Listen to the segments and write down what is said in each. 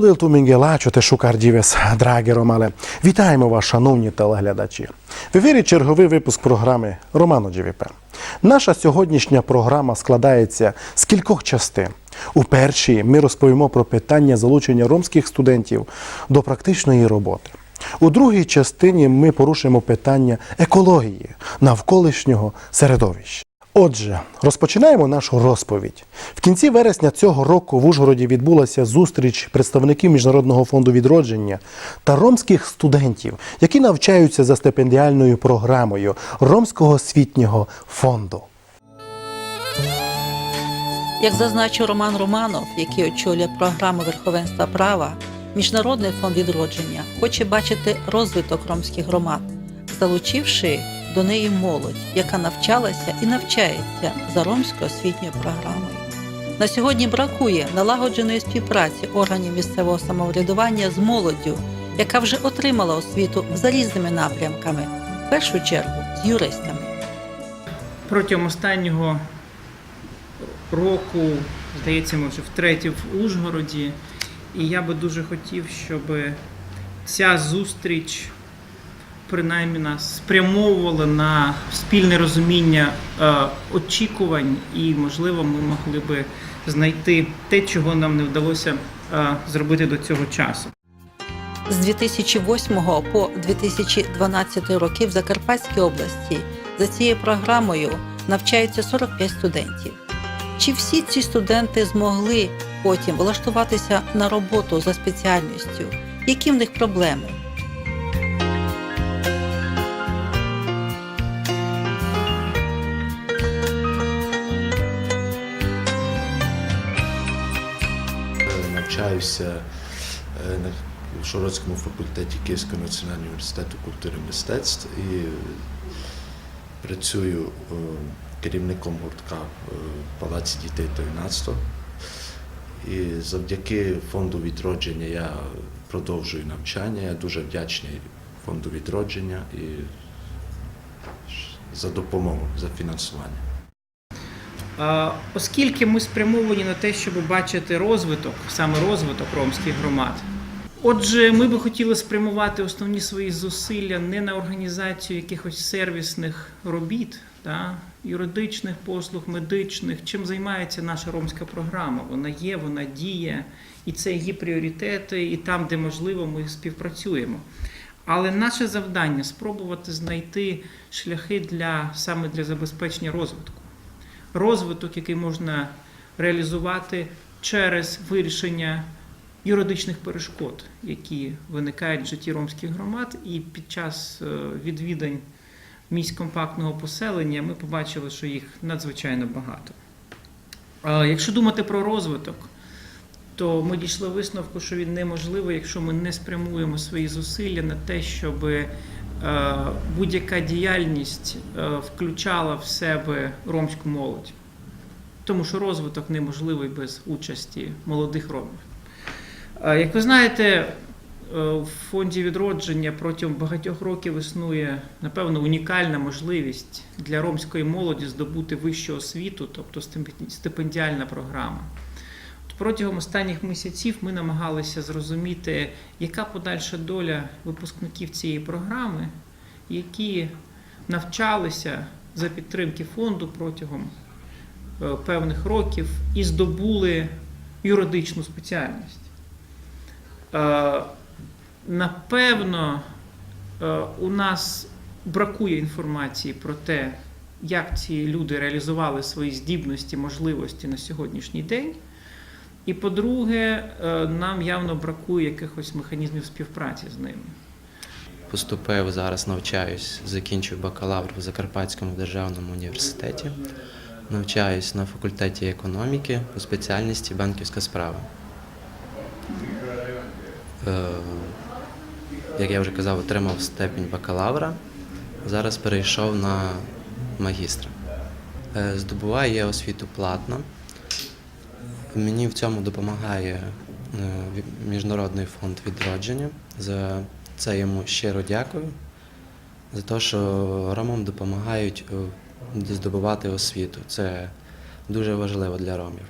Дело del Туменгелачо те шукардівес, драгі Ромале. Вітаємо вас, шановні телеглядачі. В ефірі черговий випуск програми Романо ДЖВП. Наша сьогоднішня програма складається з кількох частин. У першій ми розповімо про питання залучення ромських студентів до практичної роботи. У другій частині ми порушимо питання екології навколишнього середовища. Отже, розпочинаємо нашу розповідь. В кінці вересня цього року в Ужгороді відбулася зустріч представників Міжнародного фонду відродження та ромських студентів, які навчаються за стипендіальною програмою Ромського освітнього фонду. Як зазначив Роман Романов, який очолює програму верховенства права, Міжнародний фонд відродження хоче бачити розвиток ромських громад, залучивши до неї молодь, яка навчалася і навчається за ромською освітньою програмою. На сьогодні бракує налагодженої співпраці органів місцевого самоврядування з молоддю, яка вже отримала освіту за різними напрямками, в першу чергу з юристами. Протягом останнього року, здається, ми вже втретє в Ужгороді. І я би дуже хотів, щоб ця зустріч принаймні нас спрямовувала на спільне розуміння е, очікувань, і, можливо, ми могли би знайти те, чого нам не вдалося е, зробити до цього часу. З 2008 по 2012 роки в Закарпатській області за цією програмою навчаються 45 студентів. Чи всі ці студенти змогли потім влаштуватися на роботу за спеціальністю? Які в них проблеми? Навчаюся е, на Шородському факультеті Київського національного університету культури і мистецтв і працюю е, керівником гуртка е, в Палаці дітей та юнацтва. І завдяки фонду відродження я продовжую навчання. Я дуже вдячний фонду відродження і за допомогу, за фінансування. Оскільки ми спрямовані на те, щоб бачити розвиток, саме розвиток ромських громад. Отже, ми би хотіли спрямувати основні свої зусилля не на організацію якихось сервісних робіт, та, юридичних послуг, медичних, чим займається наша ромська програма. Вона є, вона діє, і це її пріоритети, і там, де можливо, ми співпрацюємо. Але наше завдання спробувати знайти шляхи для саме для забезпечення розвитку розвиток, який можна реалізувати через вирішення юридичних перешкод, які виникають в житті ромських громад. І під час е, відвідань місць компактного поселення ми побачили, що їх надзвичайно багато. Якщо думати про розвиток, то ми дійшли висновку, що він неможливий, якщо ми не спрямуємо свої зусилля на те, щоб будь-яка діяльність е, включала в себе ромську молодь. Тому що розвиток неможливий без участі молодих ромів. Е, Як ви знаєте, е, в фонді відродження протягом багатьох років існує, напевно, унікальна можливість для ромської молоді здобути вищу освіту, тобто стипен- стипендіальна програма. От Протягом останніх місяців ми намагалися зрозуміти, яка подальша доля випускників цієї програми, які навчалися за підтримки фонду протягом е, певних років і здобули юридичну спеціальність. Е, Напевно, е, у нас бракує інформації про те, як ці люди реалізували свої здібності, можливості на сьогоднішній день. І по-друге, е, нам явно бракує якихось механізмів співпраці з ними. Поступив зараз, навчаюсь, закінчую бакалавр в Закарпатському державному університеті. Навчаюсь на факультеті економіки по спеціальності банківська справа. Е, Як я вже казав, отримав степінь бакалавра. Зараз перейшов на магістра. Е, Здобуваю я освіту платно. Мені в цьому допомагає е, Міжнародний фонд відродження. За це йому щиро дякую. За те, що ромам допомагають е, здобувати освіту. Це дуже важливо для ромів.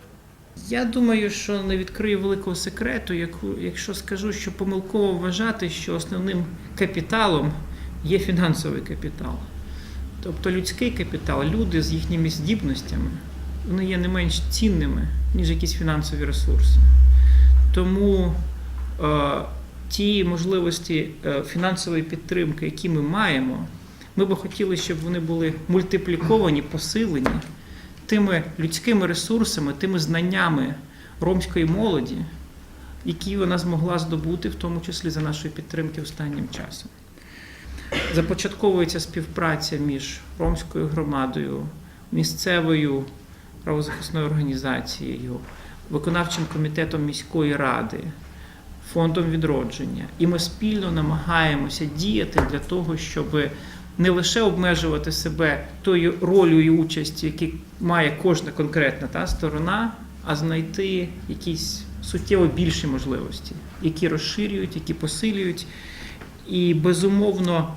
Я думаю, що не відкрию великого секрету, якщо скажу, що помилково вважати, що основним капіталом є фінансовий капітал. Тобто людський капітал, люди з їхніми здібностями, вони є не менш цінними, ніж якісь фінансові ресурси. Тому е, ті можливості е, фінансової підтримки, які ми маємо, ми би хотіли, щоб вони були мультипліковані, посилені тими людськими ресурсами, тими знаннями ромської молоді, які вона змогла здобути, в тому числі за нашої підтримки останнім часом. Започатковується співпраця між ромською громадою, місцевою правозахисною організацією, виконавчим комітетом міської ради, фондом відродження. І ми спільно намагаємося діяти для того, щоб не лише обмежувати себе тою ролью і участі, які має кожна конкретна та сторона, а знайти якісь суттєво більші можливості, які розширюють, які посилюють. І безумовно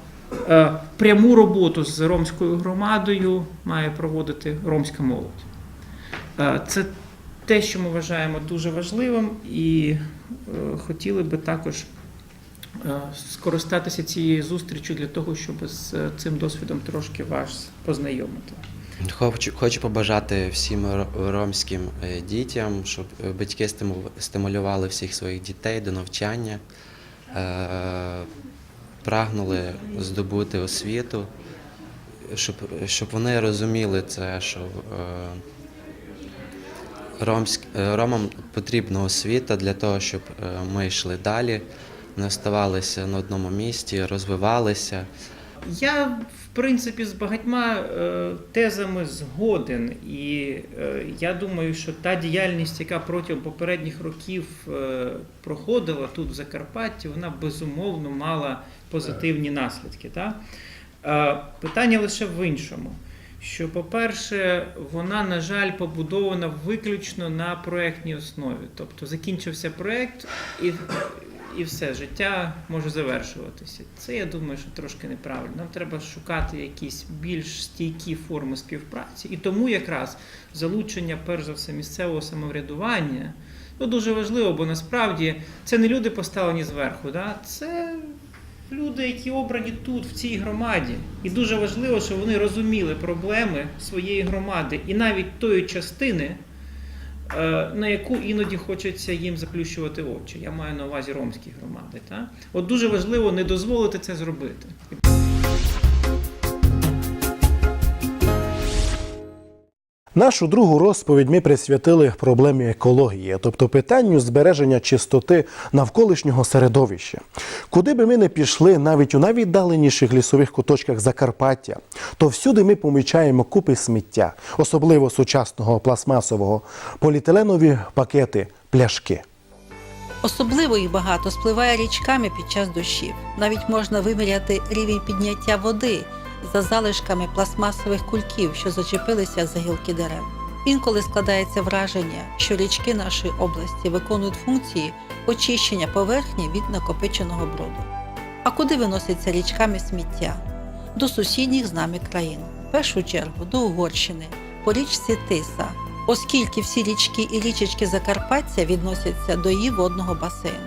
е, пряму роботу з ромською громадою має проводити ромська молодь. Е, Це те, що ми вважаємо дуже важливим, і е, хотіли би також е, скористатися цією зустрічю для того, щоб з цим досвідом трошки вас познайомити. Хочу, хочу побажати всім ромським дітям, щоб батьки стиму- стимулювали всіх своїх дітей до навчання, прагнули здобути освіту, щоб, щоб вони розуміли це, що ромськ, е, ромам потрібна освіта для того, щоб е, ми йшли далі, не оставалися на одному місці, розвивалися. Я, в принципі, з багатьма е, тезами згоден, і я думаю, що та діяльність, яка протягом попередніх років проходила тут в Закарпатті, вона безумовно мала позитивні наслідки. Та? Питання лише в іншому. Що, по-перше, вона, на жаль, побудована виключно на проєктній основі. Тобто закінчився проєкт і і все, життя може завершуватися. Це я думаю, що трошки неправильно. Нам треба шукати якісь більш стійкі форми співпраці. І тому якраз залучення, перш за все, місцевого самоврядування ну, дуже важливо, бо насправді це не люди поставлені зверху, да? це люди, які обрані тут, в цій громаді. І дуже важливо, щоб вони розуміли проблеми своєї громади і навіть тої частини. е, На яку іноді хочеться їм заплющувати очі. Я маю на увазі ромські громади. Так? От дуже важливо не дозволити це зробити. Нашу другу розповідь ми присвятили проблемі екології, тобто питанню збереження чистоти навколишнього середовища. Куди би ми не пішли, навіть у найвіддаленіших лісових куточках Закарпаття, то всюди ми помічаємо купи сміття, особливо сучасного пластмасового, поліетиленові пакети, пляшки. Особливо їх багато спливає річками під час дощів. Навіть можна виміряти рівень підняття води за залишками пластмасових кульків, що зачепилися за гілки дерев. Інколи складається враження, що річки нашої області виконують функції очищення поверхні від накопиченого бруду. А куди виноситься річками сміття? До сусідніх з нами країн, в першу чергу до Угорщини, по річці Тиса, оскільки всі річки і річечки Закарпаття відносяться до її водного басейну.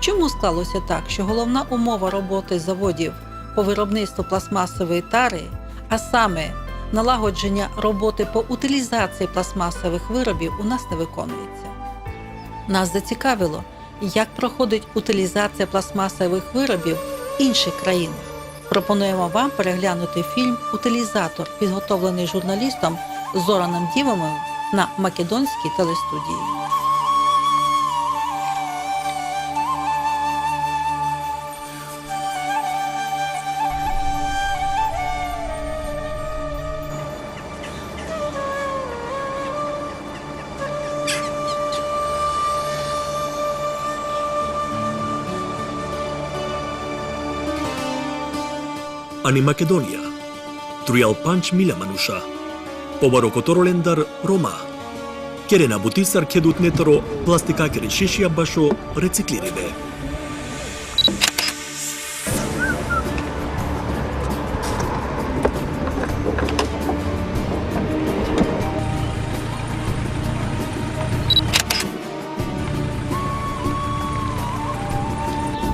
Чому склалося так, що головна умова роботи заводів по виробництву пластмасової тари, а саме налагодження роботи по утилізації пластмасових виробів, у нас не виконується? Нас зацікавило, як проходить утилізація пластмасових виробів інших країн. Пропонуємо вам переглянути фільм Утилізатор, підготовлений журналістом Зораном Дівомим на Македонській телестудії. Бани Македонија, Трујал Панч Миля Мануша, Побаро Которолендар Рома, Керена Бутисар Кедут Нетаро, Пластика Керешишија Башо, Рециклирибе.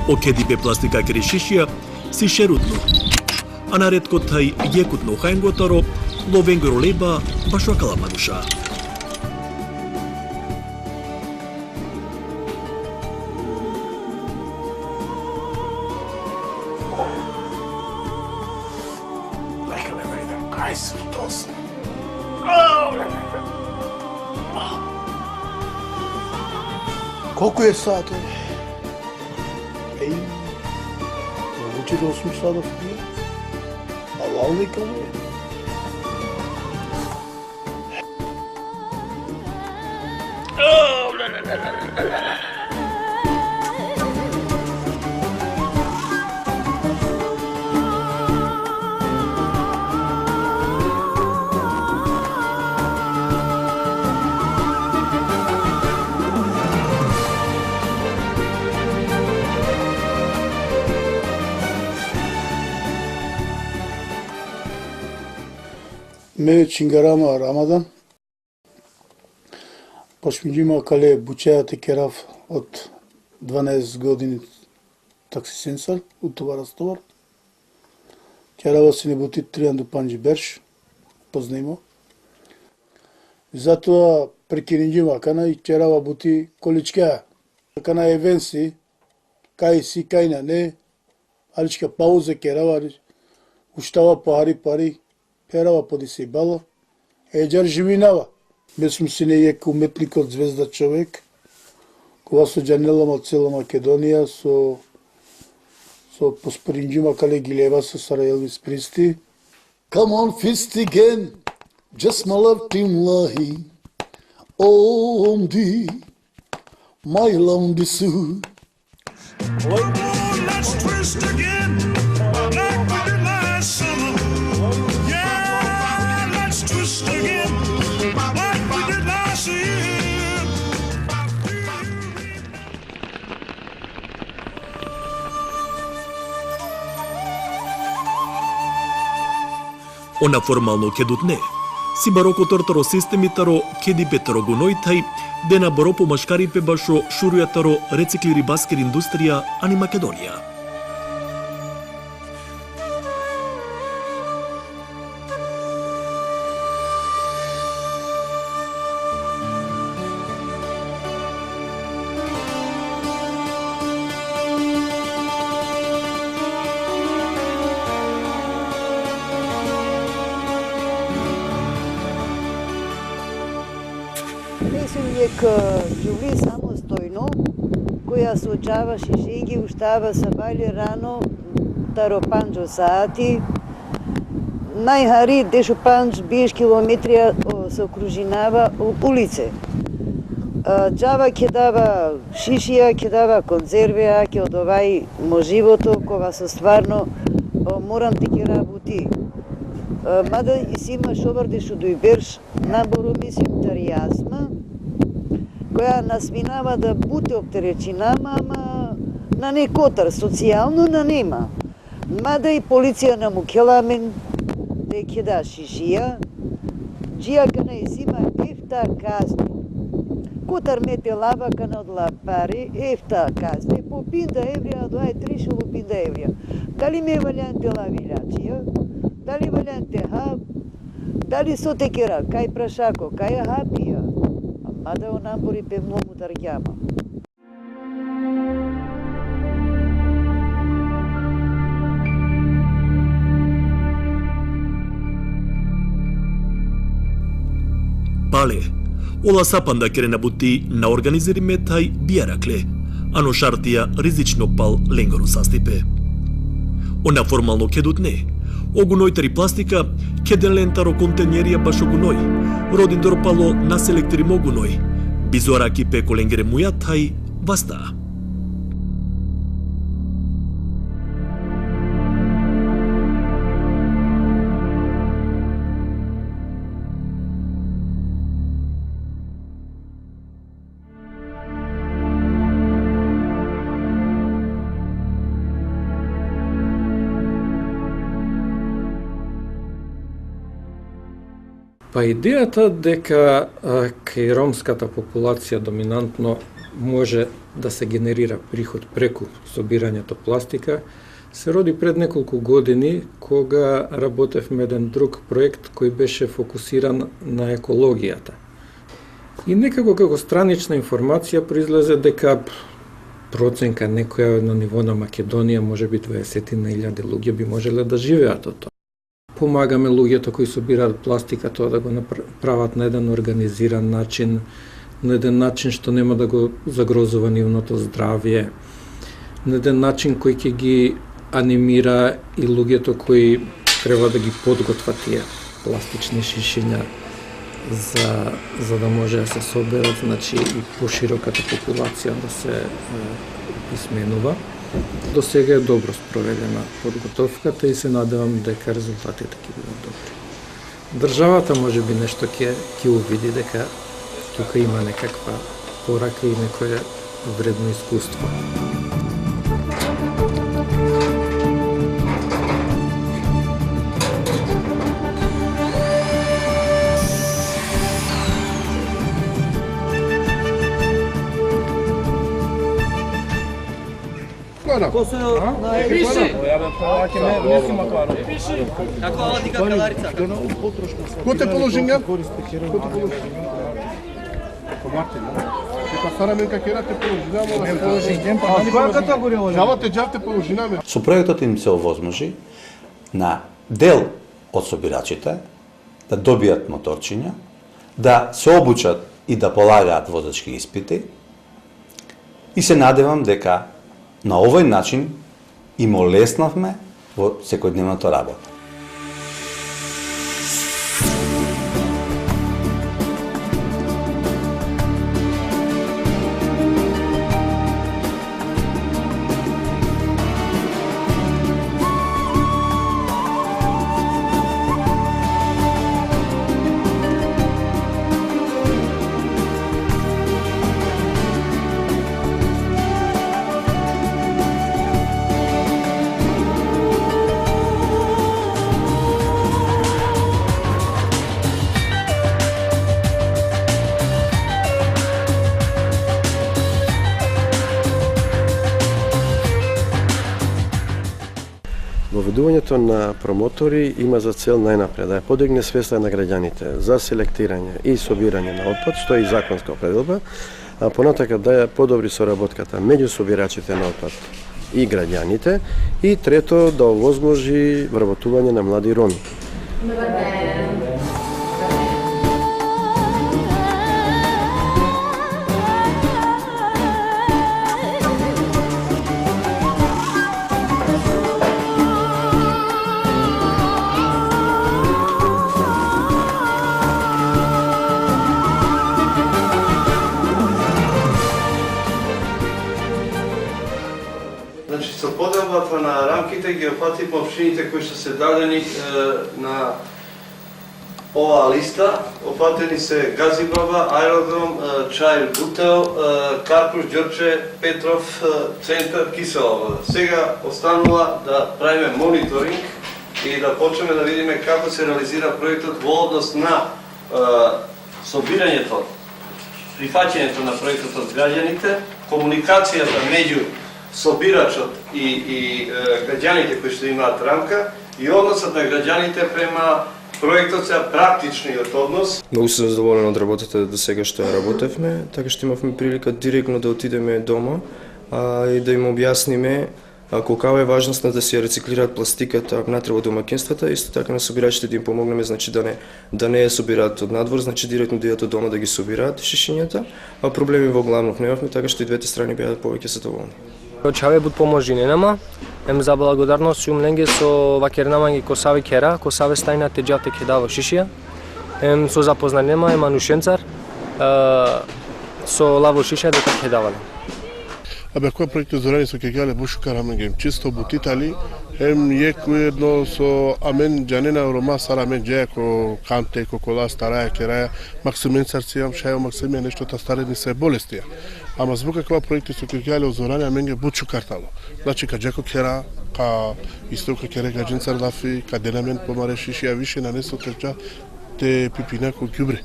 Окедибе пластика крешишија си шерутно, anarët këtë thëj jekut në hajnë gotëro, loven gëroleba, bashua kalamanusha. Kokuyor zaten. Ey. Vücut olsun sana. only. Oh. Ме Чингарама Рамадан. Почмиджима кале бучејата керав од 12 години такси сенсар, од. Керава се не бути трианду панджи берш, познаемо. Затоа прекининджима кана и керава бути количка. Кана евенси, кај си кај на не, аличка пауза керава, уштава пари пари, перава поди се еđар живинава. Ме сум си нејек уметникот звезда човек, кога со джанелама од цела Македонија, со со поспоринџима кале гилева со Сараелвис Присти. Come on, fist again, just my love team lahi. Omdi, my love su. Oh, let's twist again, Она формално ке дутне. Си бароко торторо системитаро кеди петерогунојтај, дена баро по машкари пебашо шурујатаро рециклири баскер индустрија ани Македонија. Става уштава са бали рано, таро панџо саати. најгари дешо панџ биеш километрија се окружинава улице. Джава ќе дава шишија, ќе дава конзервија, ќе одовај мо живото, кога со стварно морам да ти ќе работи. Мада и си има шобар дешо дојберш, набору мислим таријасма, која насминава да буте оптеречинама, ама на не котар, социјално на нема. Мада и полиција на му келамен, да ја кедаши жија, жија не изима ефта казни. Котар мете лаба кана одла пари, ефта казни, по пинда еврија, доај тришу по пинда еврија. Дали ме е валјан те дали валјан те хаб, дали со кај прашако, кај хапија, мада онамбори пе многу таргјама. пале. Ола сапанда керена бути на организири метај бијаракле, а но шартија ризично пал Ленгору састипе. Она формално ке дутне. Огуној тари пластика, ке лентаро контенерија баш огуној, родин дорпало на селектри могуној, бизуараки пе коленгере мујат тај вастаа. Па идејата дека а, кај ромската популација доминантно може да се генерира приход преку собирањето пластика, се роди пред неколку години кога работевме еден друг проект кој беше фокусиран на екологијата. И некако како странична информација произлезе дека проценка некоја на ниво на Македонија, може би 20 на илјади луѓе би можеле да живеат од тоа. Помагаме луѓето кои собираат пластика тоа да го направат на еден организиран начин, на еден начин што нема да го загрозува нивното здравје, на еден начин кој ќе ги анимира и луѓето кои треба да ги подготва тие пластични шишиња за, за да може да се соберат, значи и пошироката популација да се е, писменува. До сега е добро спроведена подготовката и се надевам дека резултатите ќе бидат добри. Државата може би нешто ќе ќе увиди дека тука има некаква порака и некое вредно искуство. Макаров. Ко се на Пиши. Пиши. Како ова дика каларица? Ко те положи га? Ко те положи? Помарте, да? Со проектот им се овозможи на дел од собирачите да добијат моторчиња, да се обучат и да полагаат возачки испити и се надевам дека на овој начин им олеснавме во секојдневната работа. Воведувањето на промотори има за цел најнапред да ја подигне свеста на граѓаните за селектирање и собирање на отпад, што е и законска определба, а понатака да ја подобри соработката меѓу собирачите на отпад и граѓаните и трето да овозможи вработување на млади роми. Значи, со на рамките ги опативме општините кои што се дадени е, на оваа листа. Опатени се Газибаба, Аеродром, Чаир Бутел, Карпуш, Ѓорче, Петров, Центар, Кисела. Сега останува да правиме мониторинг и да почнеме да видиме како се реализира проектот во однос на е, собирањето, прифаќањето на проектот од граѓаните, комуникацијата меѓу собирачот и, и е, граѓаните кои што имаат рамка и односот на граѓаните према проектот се практичниот однос. Многу сум задоволен од работата до сега што ја работевме, така што имавме прилика директно да отидеме дома а, и да им објасниме а, колкава е важноста да се ја рециклираат пластиката внатре во домакинствата, исто така на собирачите да им помогнеме, значи да не да не ја собираат од надвор, значи директно да идат од дома да ги собираат шишињата, а проблеми во главно немавме, така што и двете страни беа повеќе задоволни. Чаве буд поможи нема. Ем за благодарност јум ленге со вакернама ги косави кера, косаве стајна те джавте кедава шишија. Ем со запознанема ема нушенцар. Со лаво шишија дека кедавале. Абе, кој проекти зорани со кегале бушу ги. чисто бутитали, ем јеку едно со амен джанена рома сара амен джеја ко канте, ко кола стараја кераја, максимен сарцијам, шајо максимен нешто та старени се болестија. Ама због каква проекти со кегале озорани, амен ге бучу картало. Значи, ка джеко кера, ка исто ка кере гаджин сардафи, ка денамен помаре а више на несо трча, те пипинако ѓубре.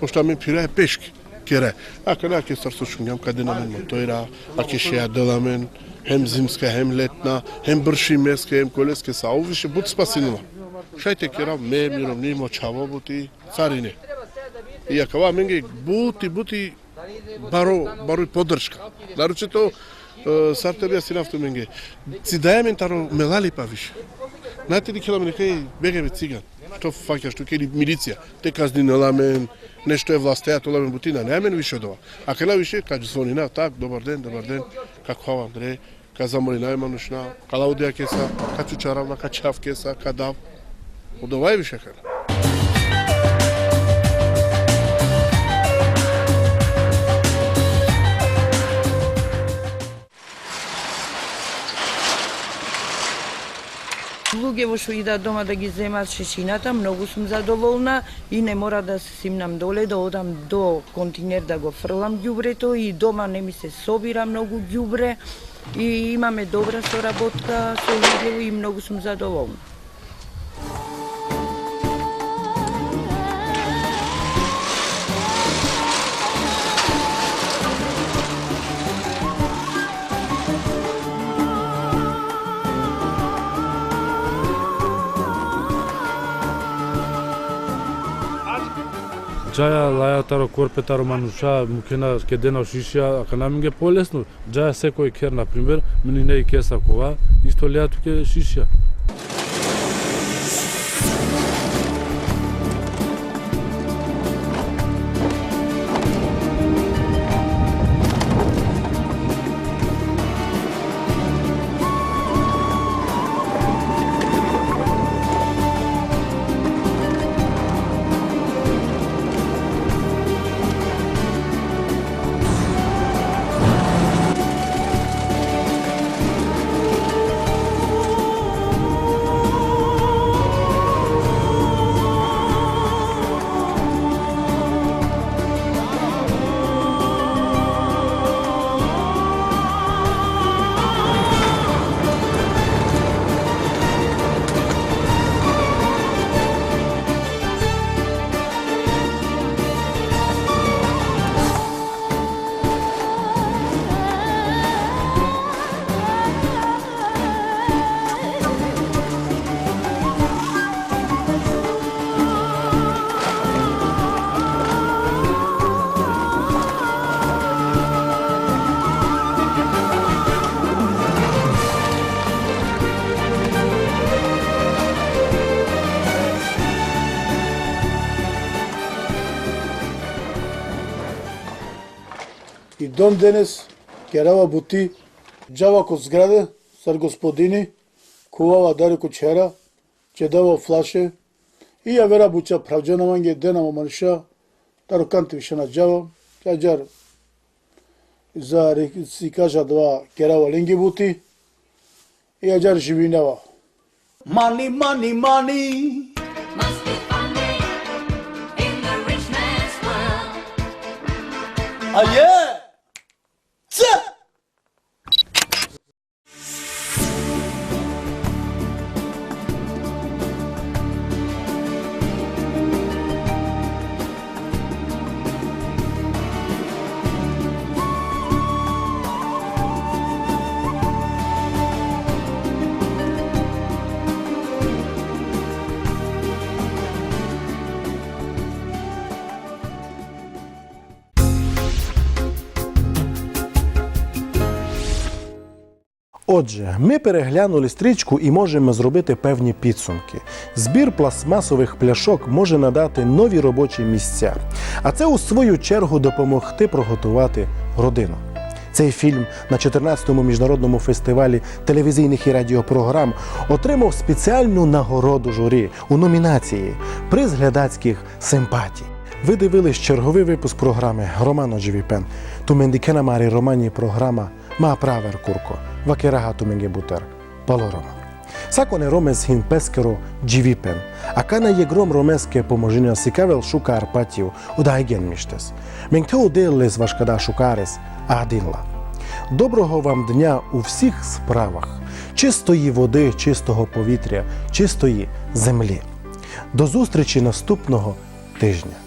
Пошто амен пирае пешки. Кере. А каде ке стар со каде на мен мотоира, а ке ше ја хем зимска, хем летна, хем брши меска, хем колеске са, овише бут спасинува. Шајте кера ме мировни мочаво бути царине. И ако ва менге бути бути баро баро поддршка. Наручето, сарте бија си нафту менге. Си дајамен таро мелали па више. Знаете ли кела мене кај бегаме циган? Што фаќаш тука или милиција? Те казни на ламен, нешто е властеја, тоа ме бутина, не мен више од ова. А кај више, кај звони на, так, добар ден, добар ден, како хава Андре, кај замоли најманушна, кај лаудија кеса, ка чучаравна, кај чав кеса, кај дав. Од ова е више кај. Луѓе во што идат дома да ги земат шешината, многу сум задоволна и не мора да се симнам доле, да одам до континер да го фрлам ѓубрето и дома не ми се собира многу ѓубре и имаме добра соработка со луѓе и многу сум задоволна. Джаја лајатаро корпетаро мануша мукена кедена шишија, ака на минге полесно. Джаја секој кер на пример, мини не и кеса кова, исто леату ке шишија. Дон денес керава бути джава ко зграде, сар господини, кувава дари ко чера, че дава флаше, и ја вера буча правджана манге дена манша, таро канти више на джава, ја джар за си кажа два керава ленги бути, и ја джар живинава. Money, money, money. Must be funny in the rich man's world. Отже, ми переглянули стрічку і можемо зробити певні підсумки. Збір пластмасових пляшок може надати нові робочі місця, а це у свою чергу допомогти приготувати родину. Цей фільм на 14-му міжнародному фестивалі телевізійних і радіопрограм отримав спеціальну нагороду журі у номінації Приз глядацьких симпатій. Ви дивились черговий випуск програми Романо Дживіпен. Тумендікена Марі Романі програма Ма правер курко. Вакерага туменге бутер. Палорома. Саконе ромес хин пескеро дживіпен. А кана є гром ромеске поможення сикавел шука арпатів удайген міштес. Менте уделес вашкада шукарес адинла. Доброго вам дня у всіх справах. Чистої води, чистого повітря, чистої землі. До зустрічі наступного тижня.